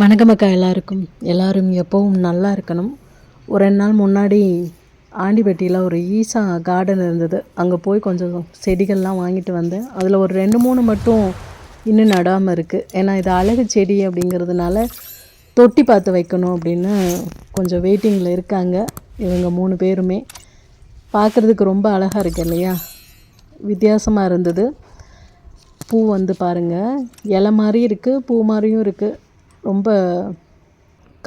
வணக்கம் அக்கா எல்லாருக்கும். எல்லாரும் எப்போவும் நல்லா இருக்கணும். ஒரு ரெண்டு நாள் முன்னாடி ஆண்டிப்பட்டியில் ஒரு ஈசா கார்டன் இருந்தது. அங்கே போய் கொஞ்சம் செடிகள்லாம் வாங்கிட்டு வந்தேன். அதில் ஒரு ரெண்டு மூணு மட்டும் இன்னும் நடாமல் இருக்குது ஏன்னா இது அழகு செடி அப்படிங்கிறதுனால தொட்டி பார்த்து வைக்கணும் அப்படின்னு கொஞ்சம் வெயிட்டிங்கில் இருக்காங்க. இவங்க மூணு பேருமே. பார்க்குறதுக்கு ரொம்ப அழகாக இருக்கு இல்லையா? வித்தியாசமாக இருந்தது. பூ வந்து பாருங்கள் இலை மாதிரி இருக்குது பூ மாதிரியும் இருக்குது ரொம்ப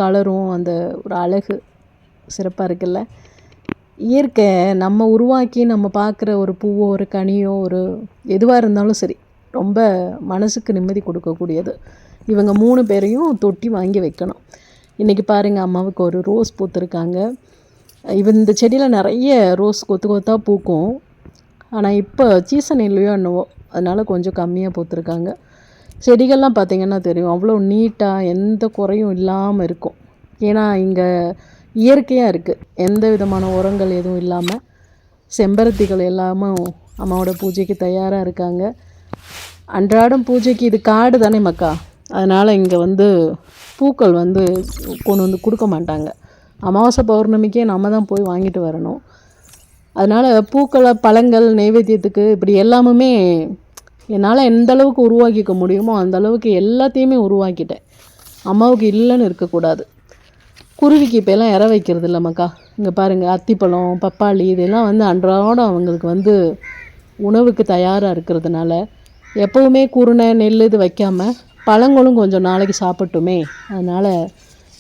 கலரும் அந்த ஒரு அழகு சிறப்பாக இருக்குல்ல? இயற்கை நம்ம உருவாக்கி நம்ம பார்க்குற ஒரு பூவோ ஒரு கனியோ ஒரு எதுவாக இருந்தாலும் சரி ரொம்ப மனசுக்கு நிம்மதி கொடுக்கக்கூடியது. இவங்க மூணு பேரையும் தொட்டி வாங்கி வைக்கணும். இன்றைக்கி பாருங்கள் அம்மாவுக்கு ஒரு ரோஸ் பூத்துருக்காங்க. இவன் இந்த செடியில் நிறைய ரோஸ் கொத்து கொத்தாக பூக்கும். ஆனால் இப்போ சீசன் இல்லையோ என்னவோ அதனால் கொஞ்சம் கம்மியாக பூத்துருக்காங்க. செடிகள்லாம் பார்த்திங்கன்னா தெரியும். அவ்வளோ நீட்டாக எந்த குறையும் இல்லாமல் இருக்கும். ஏன்னா இங்கே இயற்கையாக இருக்குது எந்த விதமான உரங்கள் எதுவும் இல்லாமல் செம்பருத்திகள் எல்லாமும் அம்மாவோட பூஜைக்கு தயாராக இருக்காங்க. அன்றாடம் பூஜைக்கு இது காடு தானே மக்கா? அதனால் இங்கே வந்து பூக்கள் வந்து கொண்டு வந்து கொடுக்க மாட்டாங்க. அமாவாசை பௌர்ணமிக்கே நம்ம தான் போய் வாங்கிட்டு வரணும். அதனால் பூக்களை பழங்கள் நைவேத்தியத்துக்கு இப்படி எல்லாமுமே என்னால் எந்த அளவுக்கு உருவாக்கிக்க முடியுமோ அந்த அளவுக்கு எல்லாத்தையுமே உருவாக்கிட்டேன். அம்மாவுக்கு இல்லைன்னு இருக்கக்கூடாது. குருவிக்கு இப்போ எல்லாம் இற வைக்கிறது இல்லைம்மாக்கா இங்கே பாருங்கள் அத்திப்பழம் பப்பாளி இதெல்லாம் வந்து அன்றாடம் அவங்களுக்கு வந்து உணவுக்கு தயாராக இருக்கிறதுனால எப்போவுமே குருணை நெல் இது வைக்காமல் பழங்களும் கொஞ்சம் நாளைக்கு சாப்பிட்டுமே அதனால்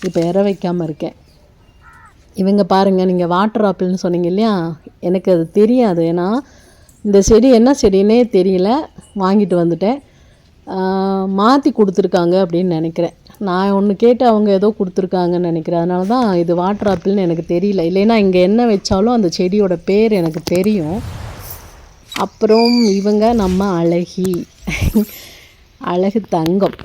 இப்போ இற வைக்காமல் இருக்கேன். இவங்க பாருங்கள் நீங்கள் வாட்டர் ஆப்பிள்னு சொன்னீங்க இல்லையா? எனக்கு அது தெரியாது. ஏன்னா இந்த செடி என்ன செடின்னே தெரியல. வாங்கிட்டு வந்துட்டேன். மாற்றி கொடுத்துருக்காங்க அப்படின்னு நினைக்கிறேன். நான் ஒன்று கேட்டு அவங்க ஏதோ கொடுத்துருக்காங்கன்னு நினைக்கிறேன். அதனால தான் இது வாட்டர் ஆப்பிள்னு எனக்கு தெரியல. இல்லைன்னா இங்கே என்ன வச்சாலும் அந்த செடியோட பேர் எனக்கு தெரியும். அப்புறம் இவங்க நம்ம அழகி. அழகு தங்கம்.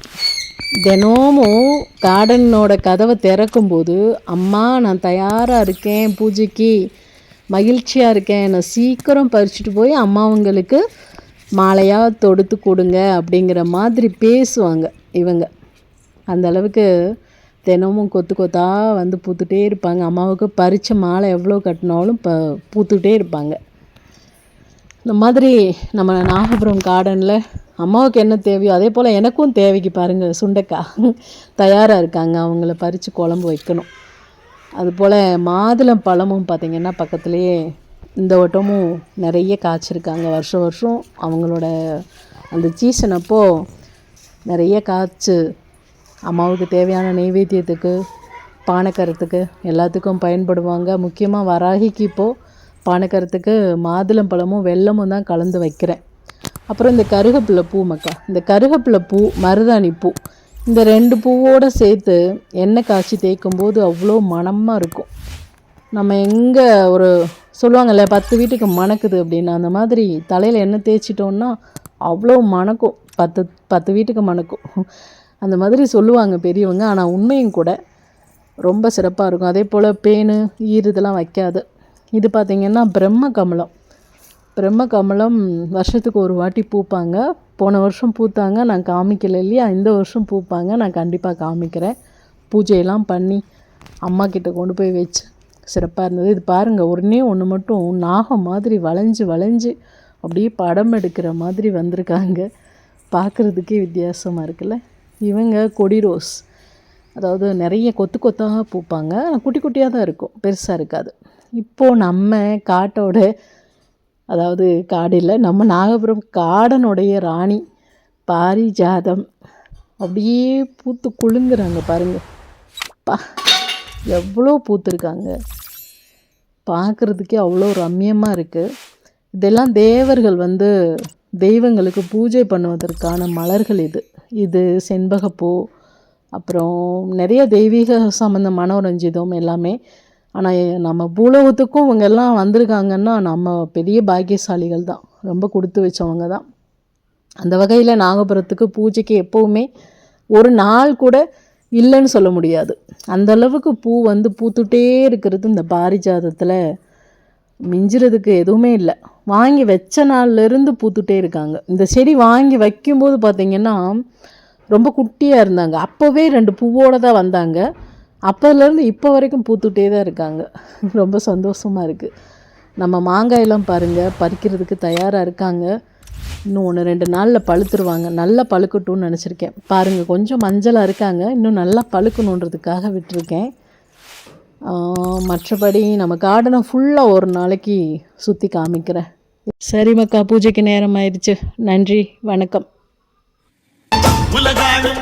தினமும் கார்டனோட கதவை திறக்கும்போது அம்மா நான் தயாராக இருக்கேன் பூஜைக்கு. மகிழ்ச்சியாக இருக்கேன். நான் சீக்கிரம் பறிச்சுட்டு போய் அம்மாவங்களுக்கு மாலையாக தொடுத்து கொடுங்க அப்படிங்கிற மாதிரி பேசுவாங்க இவங்க. அந்த அளவுக்கு தினமும் கொத்து கொத்தாக வந்து பூத்துட்டே இருப்பாங்க. அம்மாவுக்கு பறித்த மாலை எவ்வளோ கட்டினாலும் ப பூத்துட்டே இருப்பாங்க. இந்த மாதிரி நம்ம நாகபுரம் கார்டனில் அம்மாவுக்கு என்ன தேவையோ அதே போல் எனக்கும் தேவைக்கு பாருங்கள் சுண்டைக்காய் தயாராக இருக்காங்க. அவங்கள பறித்து குழம்பு வைக்கணும். அதுபோல் மாதுளம் பழமும் பார்த்திங்கன்னா பக்கத்துலேயே இந்த வட்டமும் நிறைய காய்ச்சிருக்காங்க. வருஷம் வருஷம் அவங்களோட அந்த சீசன் அப்போது நிறைய காய்ச்சி அம்மாவுக்கு தேவையான நெய்வேத்தியத்துக்கு பானைக்கரத்துக்கு எல்லாத்துக்கும் பயன்படுவாங்க. முக்கியமாக வராகிக்கு இப்போது பானைக்கரத்துக்கு மாதுளம் பழமும் வெள்ளமும் தான் கலந்து வைக்கிறேன். அப்புறம் இந்த கருகப்பிள்ளை பூ மக்கா இந்த கருகப்பிள்ளை பூ மருதாணி பூ இந்த ரெண்டு பூவோடு சேர்த்து எண்ணெய் காய்ச்சி தேய்க்கும்போது அவ்வளோ மணமாக இருக்கும். நம்ம எங்கே ஒரு சொல்லுவாங்கல்ல பத்து வீட்டுக்கு மணக்குது அப்படின்னு அந்த மாதிரி தலையில் எண்ணெய் தேய்ச்சிட்டோன்னா அவ்வளோ மணக்கும். பத்து பத்து வீட்டுக்கு மணக்கும். அந்த மாதிரி சொல்லுவாங்க பெரியவங்க. ஆனால் உண்மையும் கூட ரொம்ப சிறப்பாக இருக்கும். அதே போல் பேனு ஈர் இதெல்லாம் வைக்காது. இது பார்த்திங்கன்னா பிரம்ம கமலம். பிரம்ம கமலம் வருஷத்துக்கு ஒரு வாட்டி பூப்பாங்க. போன வருஷம் பூத்தாங்க நான் காமிக்கல இல்லையா? இந்த வருஷம் பூப்பாங்க நான் கண்டிப்பாக காமிக்கிறேன். பூஜையெல்லாம் பண்ணி அம்மா கிட்ட கொண்டு போய் வச்சு. சிறப்பாக இருந்தது. இது பாருங்கள் ஒன்றே ஒன்று மட்டும் நாகம் மாதிரி வளைஞ்சு வளைஞ்சு அப்படியே படம் எடுக்கிற மாதிரி வந்திருக்காங்க. பார்க்குறதுக்கே வித்தியாசமாக இருக்குல்ல? இவங்க கொடி ரோஸ். அதாவது நிறைய கொத்து கொத்தாக பூப்பாங்க. குட்டி குட்டியாக தான் இருக்கும். பெருசாக இருக்காது. இப்போது நம்ம காட்டோட அதாவது காடு இல்லை நம்ம நாகபுரம் காடனுடைய ராணி பாரிஜாதம். அப்படியே பூத்து குழுங்குறாங்க பாருங்கள் பா எவ்வளோ பூத்துருக்காங்க. பார்க்குறதுக்கே அவ்வளோ ரம்யமாக இருக்குது இதெல்லாம் தேவர்கள் வந்து தெய்வங்களுக்கு பூஜை பண்ணுவதற்கான மலர்கள் இது. இது செண்பகப்பூ அப்புறம் நிறைய தெய்வீக சம்மந்தமான மனோரஞ்சிதம் எல்லாமே. ஆனால் நம்ம பூலோகத்துக்கும் இவங்க எல்லாம் வந்திருக்காங்கன்னா நம்ம பெரிய பாக்கியசாலிகள் தான். ரொம்ப கொடுத்து வச்சவங்க தான். அந்த வகையில் நாகபுரத்துக்கு பூஜைக்கு எப்போவுமே ஒரு நாள் கூட இல்லைன்னு சொல்ல முடியாது. அந்த அளவுக்கு பூ வந்து பூத்துட்டே இருக்கிறது இந்த பாரிஜாதத்தில் மிஞ்சுறதுக்கு எதுவுமே இல்லை. வாங்கி வச்ச நாள்லேருந்து பூத்துட்டே இருக்காங்க. இந்த செடி வாங்கி வைக்கும்போது பார்த்திங்கன்னா ரொம்ப குட்டியாக இருந்தாங்க. அப்போவே ரெண்டு பூவோடு தான் வந்தாங்க. அப்போதுலேருந்து இப்போ வரைக்கும் பூத்துட்டே தான் இருக்காங்க. ரொம்ப சந்தோஷமாக இருக்குது நம்ம மாங்காயெல்லாம் பாருங்கள் பறிக்கிறதுக்கு தயாராக இருக்காங்க. இன்னும் ஒன்று ரெண்டு நாளில் பழுத்துருவாங்க. நல்லா பழுக்கட்டும்னு நினச்சிருக்கேன். பாருங்கள் கொஞ்சம் மஞ்சளாக இருக்காங்க. இன்னும் நல்லா பழுக்கணுன்றதுக்காக விட்டுருக்கேன். மற்றபடி நம்ம கார்டனை ஃபுல்லாக ஒரு நாளைக்கு சுற்றி காமிக்கிறேன். சரி மக்கா பூஜைக்கு நேரம் ஆயிடுச்சு. நன்றி வணக்கம். உலகாளும்